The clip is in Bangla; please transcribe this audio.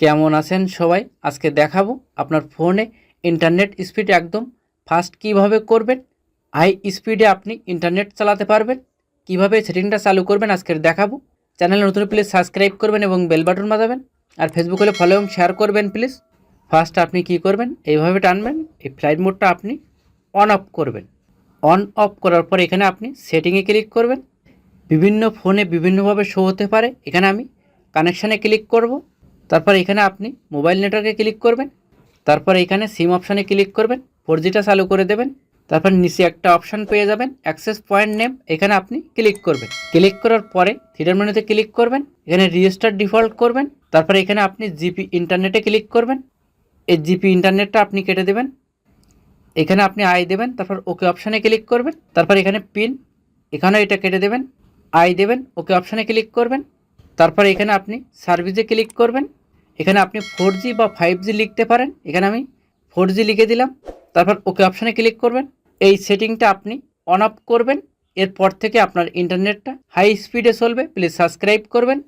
কেমন আছেন সবাই? আজকে দেখাবো আপনার ফোনে ইন্টারনেট স্পিড একদম ফাস্ট কীভাবে করবেন হাই স্পিডে আপনি ইন্টারনেট চালাতে পারবেন, কীভাবে সেটিংটা চালু করবেন আজকের দেখাবো। চ্যানেলে নতুন প্লিজ সাবস্ক্রাইব করবেন এবং বেল বাটন বাজাবেন। আর ফেসবুক হলে ফলো এবং শেয়ার করবেন প্লিজ ফার্স্ট আপনি কি করবেন? এইভাবে টানবেন, এই ফ্লাইট মোডটা আপনি অন অফ করবেন। অন অফ করার পর এখানে আপনি সেটিংয়ে ক্লিক করবেন। বিভিন্ন ফোনে বিভিন্নভাবে শো হতে পারে। এখানে আমি কানেকশানে ক্লিক করব। তারপর এখানে আপনি মোবাইল নেটওয়ার্কে ক্লিক করবেন, তারপর এখানে সিম অপশানে ক্লিক করবেন ফোর জিটা চালু করে দেবেন, তারপর নিচে একটা অপশান পেয়ে যাবেন, অ্যাক্সেস পয়েন্ট নেম, এখানে আপনি ক্লিক করবেন। ক্লিক করার পরে থিটার মেনুতে ক্লিক করবেন, এখানে রেজিস্টার ডিফল্ট করবেন, তারপর এখানে আপনি জিপি ইন্টারনেটে ক্লিক করবেন। এই জিপি ইন্টারনেটটা আপনি কেটে দেবেন, এখানে আপনি আই দেবেন, তারপর ওকে অপশানে ক্লিক করবেন, তারপর এখানে পিন, এখানেও এটা কেটে দেবেন, আই দেবেন, ওকে অপশানে ক্লিক করবেন। তারপর এখানে আপনি সার্ভিসে ক্লিক করবেন। এখানে আপনি ফোর বা ফাইভ লিখতে পারেন। এখানে আমি ফোর লিখে দিলাম। তারপর ওকে অপশানে ক্লিক করবেন। এই সেটিংটা আপনি অন অফ করবেন। এরপর থেকে আপনার ইন্টারনেটটা হাই স্পিডে চলবে। প্লিজ সাবস্ক্রাইব করবেন।